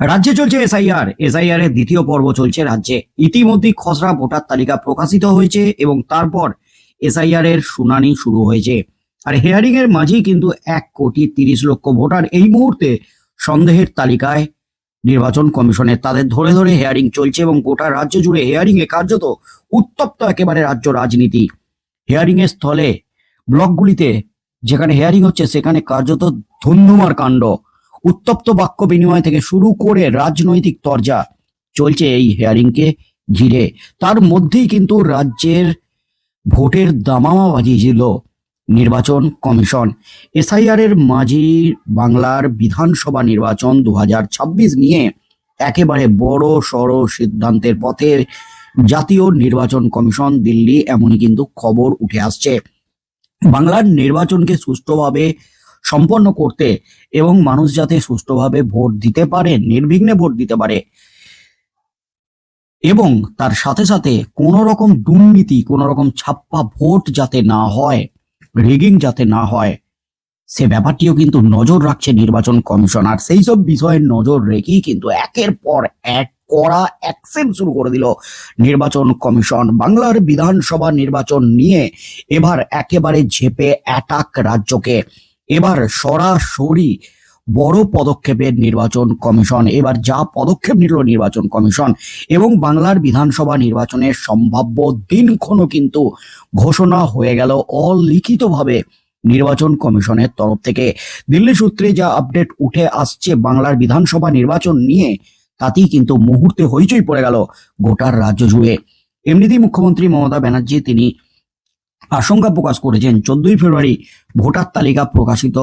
রাজ্যে চলছে SIR SIR এর দ্বিতীয় পর্ব চলছে রাজ্যে। ইতিমধ্যেই খসড়া ভোটার তালিকা প্রকাশিত হয়েছে এবং তারপর এসআইআর এর শুনানি শুরু হয়েছে। আর হেয়ারিং এর মাঝেই কিন্তু এক কোটি তিরিশ লক্ষ ভোটার এই মুহূর্তে সন্দেহের তালিকায় নির্বাচন কমিশনের। তাদের ধরে ধরে হেয়ারিং চলছে এবং গোটা রাজ্য জুড়ে হেয়ারিং এ কার্যত উত্তপ্ত একেবারে রাজ্য রাজনীতি। হেয়ারিং এর স্থলে ব্লকগুলিতে যেখানে হেয়ারিং হচ্ছে সেখানে কার্যত ধুন্ধুমার কাণ্ড। উত্তপ্ত বাক্য বিনিময় থেকে শুরু করে রাজনৈতিক তরজা চলছে এই হেয়ারিংকে ঘিরে। তার মধ্যেই কিন্তু রাজ্যের ভোটের দামামা বাজিয়েছিল নির্বাচন কমিশন। এসআইআর এর মাঝি বাংলার বিধানসভা নির্বাচন দু হাজার ছাব্বিশ নিয়ে একেবারে বড় সড় সিদ্ধান্তের পথে জাতীয় নির্বাচন কমিশন দিল্লি এমনই কিন্তু খবর উঠে আসছে। বাংলার নির্বাচনকে সুষ্ঠুভাবে সম্পন্ন করতে এবং মানুষ যাতে সুষ্ঠুভাবে ভোট দিতে পারে, নির্বিঘ্নে ভোট দিতে পারে এবং তার সাথে সাথে কোনো রকম দুর্নীতি কোনো রকম ছাপ্পা ভোট যাতে না হয় রিগিং যাতে না হয়, সে ব্যাপারটিও কিন্তু নজর রাখছে নির্বাচন কমিশন আর সেই সব বিষয়ে নজর রেখেই কিন্তু একের পর এক কড়া অ্যাকশন শুরু করে দিল নির্বাচন কমিশন। বাংলার বিধানসভা নির্বাচন নিয়ে এবার একেবারে ঝেপে অ্যাটাক রাজ্যকে। এবার সরাসরি বড় পদক্ষেপের নির্বাচন কমিশন, এবার যা পদক্ষেপ নিল নির্বাচন কমিশন এবং বাংলার বিধানসভা নির্বাচনের সম্ভাব্য দিনক্ষণও কিন্তু ঘোষণা হয়ে গেল অলিখিতভাবে নির্বাচন কমিশনের তরফ থেকে। দিল্লি সূত্রে যা আপডেট উঠে আসছে বাংলার বিধানসভা নির্বাচন নিয়ে, তাতেই কিন্তু মুহূর্তে হইচই পড়ে গেল গোটার রাজ্য জুড়ে। এমনিতেই মুখ্যমন্ত্রী মমতা ব্যানার্জি, তিনি আশঙ্কা প্রকাশ করেছেন চোদ্দই ফেব্রুয়ারি ভোটার তালিকা প্রকাশিত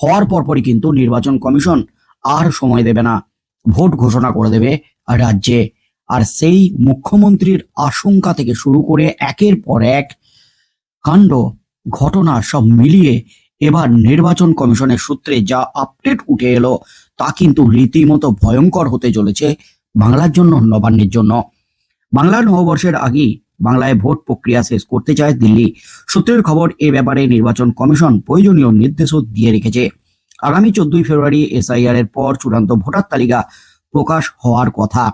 হওয়ার পরপরই কিন্তু নির্বাচন কমিশন আর সময় দেবে না। ভোট ঘোষণা করে দেবে রাজ্যে। আর সেই মুখ্যমন্ত্রীর আশঙ্কা থেকে শুরু করে একের পর এক কাণ্ড, ঘটনা সব মিলিয়ে এবার নির্বাচন কমিশনের সূত্রে যা আপডেট উঠে এলো তা কিন্তু রীতিমতো ভয়ঙ্কর হতে চলেছে বাংলার জন্য, নবান্নের জন্য। বাংলার নববর্ষের আগেই বাংলায় ভোট প্রক্রিয়া শেষ করতে চায় দিল্লি। সূত্রের খবর, এ ব্যাপারে নির্বাচন কমিশন প্রয়োজনীয় নির্দেশও দিয়ে রেখেছে। আগামী চোদ্দই ফেব্রুয়ারি এসআইআর এর পর চূড়ান্ত ভোটার তালিকা প্রকাশ হওয়ার কথা।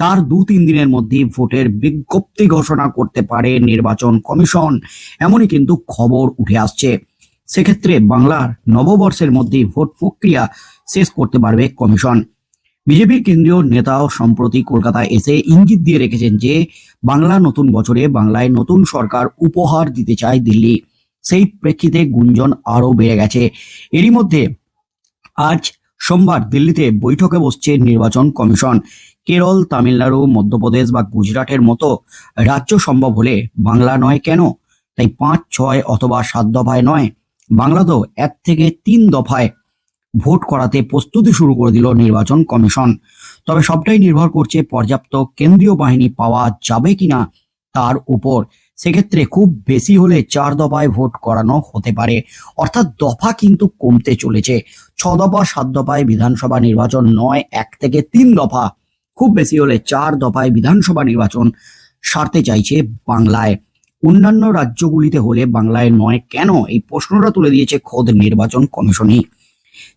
তার দু তিন দিনের মধ্যে ভোটের বিজ্ঞপ্তি ঘোষণা করতে পারে নির্বাচন কমিশন। এমনই কিন্তু খবর উঠে আসছে। সেক্ষেত্রে বাংলার নববর্ষের মধ্যেই ভোট প্রক্রিয়া শেষ করতে পারবে কমিশন। বিজেপির কেন্দ্রীয় নেতাও সম্প্রতি কলকাতায় এসে ইঙ্গিত দিয়ে রেখেছেন যে, বাংলা নতুন বছরে বাংলায় নতুন সরকার উপহার দিতে চায় দিল্লি। সেই প্রেক্ষিতে গুঞ্জন আরও বেড়ে গেছে। এরই মধ্যে আজ সোমবার দিল্লিতে বৈঠকে বসছে নির্বাচন কমিশন। কেরল, তামিলনাড়ু, মধ্যপ্রদেশ বা গুজরাটের মতো রাজ্য সম্ভব হলে বাংলা নয় কেন? তাই পাঁচ, ছয় অথবা সাত দফায় নয়। বাংলা তো এক থেকে তিন দফায় ভোট করাতে প্রস্তুতি শুরু করে দিল নির্বাচন কমিশন। তবে সবটাই নির্ভর করছে পর্যাপ্ত কেন্দ্রীয় বাহিনী পাওয়া যাবে কিনা তার উপর। সেক্ষেত্রে খুব বেশি হলে চার দফায় ভোট করানো হতে পারে। অর্থাৎ দফা কিন্তু কমতে চলেছে। ছ দফা, সাত দফায় বিধানসভা নির্বাচন নয়, এক থেকে তিন দফা। খুব বেশি হলে চার দফায় বিধানসভা নির্বাচন সারতে চাইছে বাংলায়। অন্যান্য রাজ্যগুলিতে হলে বাংলায় নয়। কেন? এই প্রশ্নটা তুলে দিয়েছে খোদ নির্বাচন কমিশনই।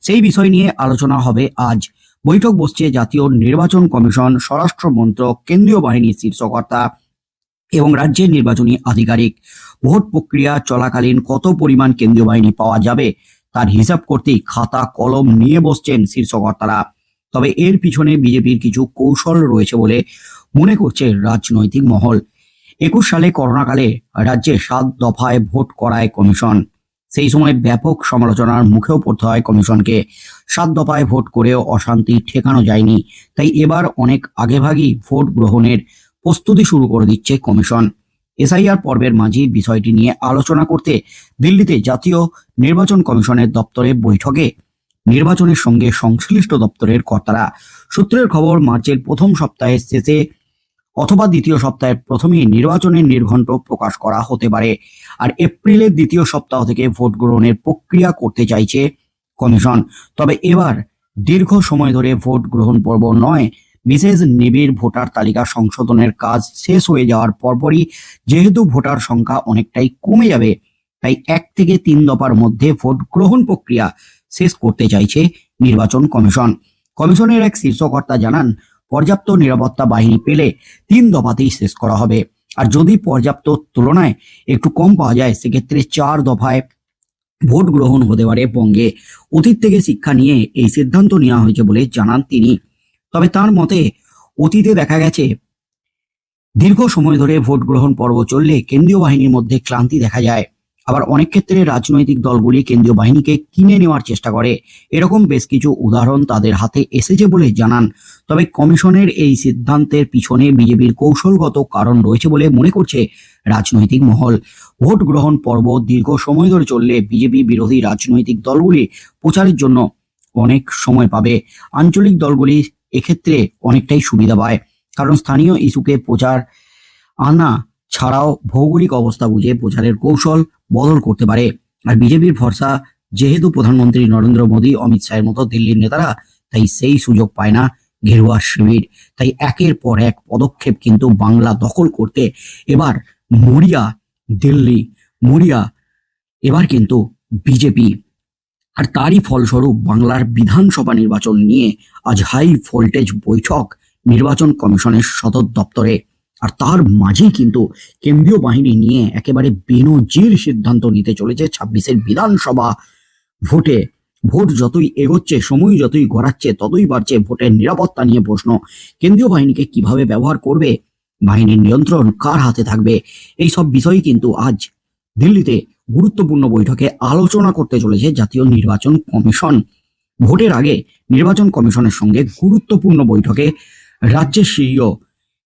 সেই বিষয় নিয়ে আলোচনা হবে আজ। বৈঠক বসছে জাতীয় নির্বাচন কমিশন, স্বরাষ্ট্র মন্ত্রক, কেন্দ্রীয় বাহিনীর শীর্ষকর্তা এবং রাজ্যের নির্বাচনী আধিকারিক। ভোট প্রক্রিয়া চলাকালীন কত পরিমাণ কেন্দ্রীয় বাহিনী পাওয়া যাবে তার হিসাব করতেই খাতা, কলম নিয়ে বসছেন শীর্ষকর্তারা। তবে এর পিছনে বিজেপির কিছু কৌশল রয়েছে বলে মনে করছে রাজনৈতিক মহল। একুশ সালে করোনাকালে রাজ্যে সাত দফায় ভোট করায় কমিশন। সেই সময় ব্যাপক সমালোচনার মুখেও পড়তে হয় কমিশনকে। সাত দফায় ভোট করেও অশান্তি ঠেকানো যায়নি। তাই এবার অনেক আগেভাগেই ভোট গ্রহণের প্রস্তুতি শুরু করে দিচ্ছে কমিশন। এসআইআর পর্বের মাঝে বিষয়টি নিয়ে আলোচনা করতে দিল্লিতে জাতীয় নির্বাচন কমিশনের দপ্তরে বৈঠকে নির্বাচনের সঙ্গে সংশ্লিষ্ট দপ্তরের কর্তারা। সূত্রের খবর, মার্চের প্রথম সপ্তাহের শেষে অথবা দ্বিতীয় সপ্তাহের প্রথমেই নির্বাচনের নির্ঘণ্ট প্রকাশ করা হতে পারে। আর এপ্রিলের দ্বিতীয় সপ্তাহ থেকে ভোট গ্রহণের প্রক্রিয়া করতে চাইছে কমিশন। তবে এবার দীর্ঘ সময় ধরে ভোট গ্রহণ পর্ব নয় বিশেষ নিবিড় ভোটার তালিকা সংশোধনের কাজ শেষ হয়ে যাওয়ার পরপরই যেহেতু ভোটার সংখ্যা অনেকটাই কমে যাবে, তাই এক থেকে তিন দফার মধ্যে ভোট গ্রহণ প্রক্রিয়া শেষ করতে চাইছে নির্বাচন কমিশন। কমিশনের এক শীর্ষকর্তা জানান পর্যাপ্ত নিরাপত্তা বাহিনী পেলে তিন দফাতেই শেষ করা হবে। আর যদি পর্যাপ্ত তুলনায় একটু কম পাওয়া যায়, সেক্ষেত্রে চার দফায় ভোট গ্রহণ হতে পারে বঙ্গে। অতীত থেকে শিক্ষা নিয়ে এই সিদ্ধান্ত নেওয়া হয়েছে বলে জানান তিনি। তবে তার মতে, অতীতে দেখা গেছে, দীর্ঘ সময় ধরে ভোট গ্রহণ পর্ব চললে কেন্দ্রীয় বাহিনীর মধ্যে ক্লান্তি দেখা যায়। আবার অনেক ক্ষেত্রে রাজনৈতিক দলগুলি কেন্দ্রীয় বাহিনীকে কিনে নেওয়ার চেষ্টা করে। এরকম বেশ কিছু উদাহরণ তাদের হাতে এসেছে বলে জানান। তবে কমিশনের এই সিদ্ধান্তের পিছনে বিজেপির কৌশলগত কারণ রয়েছে বলে মনে করছে রাজনৈতিক মহল। ভোট গ্রহণ পর্ব দীর্ঘ সময় ধরে চললে বিজেপি বিরোধী রাজনৈতিক দলগুলি প্রচারের জন্য অনেক সময় পাবে। আঞ্চলিক দলগুলি এক্ষেত্রে অনেকটাই সুবিধা পায়। কারণ স্থানীয় ইস্যুকে প্রচার আনা ছাড়াও ভৌগোলিক অবস্থা বুঝে প্রচারের কৌশল বদল করতে পারে। আর বিজেপির ভরসা, যেহেতু প্রধানমন্ত্রী নরেন্দ্র মোদী, অমিত শাহের মতো দিল্লির নেতারা তাই সেই সুযোগ পায় না ঘেরুয়া শিবির। তাই একের পর এক পদক্ষেপ কিন্তু বাংলা দখল করতে এবার মরিয়া, দিল্লি, মরিয়া, এবার কিন্তু বিজেপি। আর তারই ফলস্বরূপ বাংলার বিধানসভা নির্বাচন নিয়ে আজ হাই ভোল্টেজ বৈঠক নির্বাচন কমিশনের সদর দপ্তরে। আর তার মাঝেই কিন্তু কেন্দ্রীয় বাহিনী নিয়ে একেবারে বেনজির সিদ্ধান্ত নিতে চলেছে ছাব্বিশের বিধানসভা ভোটে। ভোট যতই এগোচ্ছে, সময় যতই গড়াচ্ছে, ততই বাড়ছে ভোটের নিরাপত্তা নিয়ে প্রশ্ন। কেন্দ্রীয় বাহিনীকে কীভাবে ব্যবহার করবে? বাহিনীর নিয়ন্ত্রণ কার হাতে থাকবে? এই সব বিষয়ই কিন্তু আজ দিল্লিতে গুরুত্বপূর্ণ বৈঠকে আলোচনা করতে চলেছে জাতীয় নির্বাচন কমিশন। ভোটের আগে নির্বাচন কমিশনের সঙ্গে গুরুত্বপূর্ণ বৈঠকে রাজ্যের সিইও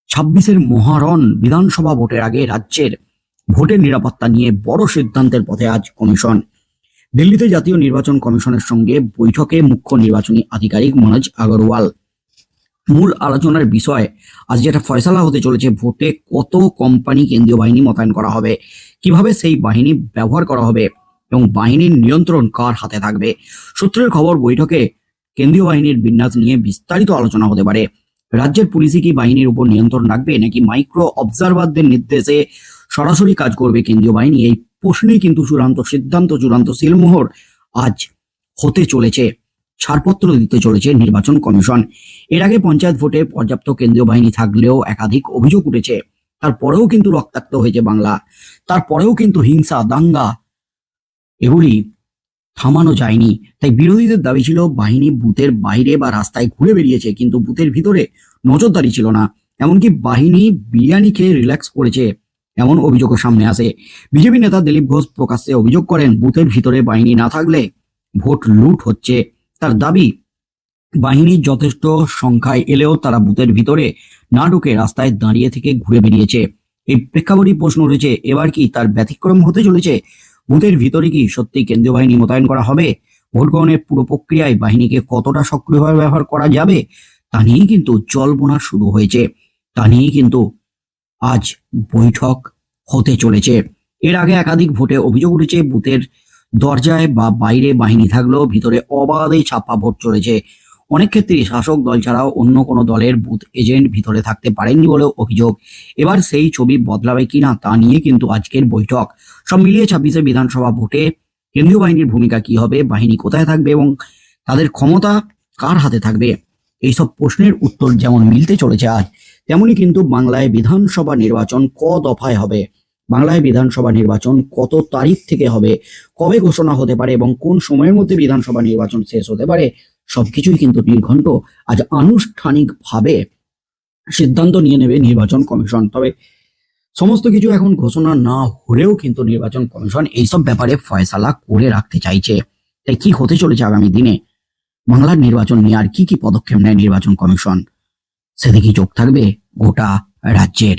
ছাব্বিশের মহারণ বিধানসভা ভোটের আগে রাজ্যের ভোটের নিরাপত্তা নিয়ে বড় সিদ্ধান্তের পথে আজ কমিশন। দিল্লিতে জাতীয় নির্বাচন কমিশনের সঙ্গে বৈঠকে মুখ্য নির্বাচনী আধিকারিক মনোজ আগরওয়াল। মূল আলোচনার বিষয়, আজ যেটা ফয়সালা হতে চলেছে ভোটে কত কোম্পানি কেন্দ্রীয় বাহিনী মোতায়েন করা হবে, কীভাবে সেই বাহিনী ব্যবহার করা হবে এবং বাহিনীর নিয়ন্ত্রণ কার হাতে থাকবে? সূত্রের খবর বৈঠকে কেন্দ্রীয় বাহিনীর বিন্যাস নিয়ে বিস্তারিত আলোচনা হতে পারে। রাজ্যের পুলিশই কি বাহিনীর উপর নিয়ন্ত্রণ রাখবে নাকি মাইক্রো অবজারভারদের নির্দেশে সরাসরি কাজ করবে কেন্দ্রীয় বাহিনী? এই প্রশ্নেই কিন্তু চূড়ান্ত সিদ্ধান্ত, চূড়ান্ত সিলমোহর আজ হতে চলেছে। ছাড়পত্র দিতে চলেছে নির্বাচন কমিশন। এর আগে পঞ্চায়েত ভোটে পর্যাপ্ত কেন্দ্রীয় বাহিনী থাকলেও একাধিক অভিযোগ উঠেছে। তারপরেও কিন্তু রক্তাক্ত হয়েছে বাংলা। তারপরেও কিন্তু হিংসা, দাঙ্গা, এগুলি থামানো যায়নি। তাই বিরোধীদের দাবি ছিল বাহিনী বুথের বাইরে বা রাস্তায় ঘুরে বেরিয়েছে, কিন্তু বুথের ভিতরে নজরদারি ছিল না। এমনকি বাহিনী বিরিয়ানি খেয়ে রিল্যাক্স করেছে, এমন অভিযোগও সামনে আসে। বিজেপি নেতা দিলীপ ঘোষ প্রকাশ্যে অভিযোগ করেন, বুথের ভিতরে বাহিনী না থাকলে ভোট লুট হচ্ছে। তার দাবি বাহিনীর যথেষ্ট সংখ্যায় এলেও তারা বুথের ভিতরে না ঢুকে রাস্তায় দাঁড়িয়ে থেকে ঘুরে বেরিয়েছে। এই প্রেক্ষাপটে প্রশ্ন উঠেছে, এবার কি তার ব্যতিক্রম হতে চলেছে? বুথের ভিতরে কি সত্যি কেন্দ্রীয় বাহিনী মোতায়েন করা হবে? ভোট গ্রহণের পুরো প্রক্রিয়ায় বাহিনীকে কতটা সক্রিয়ভাবে ব্যবহার করা যাবে তা নিয়েই কিন্তু জল্পনা শুরু হয়েছে। তা নিয়েই কিন্তু আজ বৈঠক হতে চলেছে। এর আগে একাধিক ভোটে অভিযোগ উঠেছে, বুথের দরজায় বা বাইরে বাহিনী থাকলেও ভিতরে অবাধে ছাপ্পা ভোট চলেছে। অনেক ক্ষেত্রেই শাসক দল ছাড়াও অন্য কোনো দলের বুথ এজেন্ট ভিতরে থাকতে পারেননি বলেও অভিযোগ। এবার সেই ছবি বদলাবে কিনা তা নিয়ে কিন্তু আজকের বৈঠক। সব মিলিয়ে ছাব্বিশে বিধানসভা ভোটে কেন্দ্রীয় বাহিনীর ভূমিকা কি হবে? বাহিনী কোথায় থাকবে এবং তাদের ক্ষমতা কার হাতে থাকবে? এইসব প্রশ্নের উত্তর যেমন মিলতে চলেছে আজ, তেমনি কিন্তু বাংলায় বিধানসভা নির্বাচন ক দফায় হবে? বাংলায় বিধানসভা নির্বাচন কত তারিখ থেকে হবে? কবে ঘোষণা হতে পারে এবং কোন সময়ের মধ্যে বিধানসভা নির্বাচন শেষ হতে পারে? সবকিছুই কিন্তু নির্ঘণ্ট, আজ আনুষ্ঠানিকভাবে সিদ্ধান্ত নিয়ে নেবে নির্বাচন কমিশন। তবে সমস্ত কিছু এখন ঘোষণা না হলেও কিন্তু নির্বাচন কমিশন এইসব ব্যাপারে ফয়সালা করে রাখতে চাইছে। তাই কি হতে চলেছে আগামী দিনে? বাংলার নির্বাচন নিয়ে আর কি কি পদক্ষেপ নেয় নির্বাচন কমিশন? সেদিকে চোখ থাকবে গোটা রাজ্যের।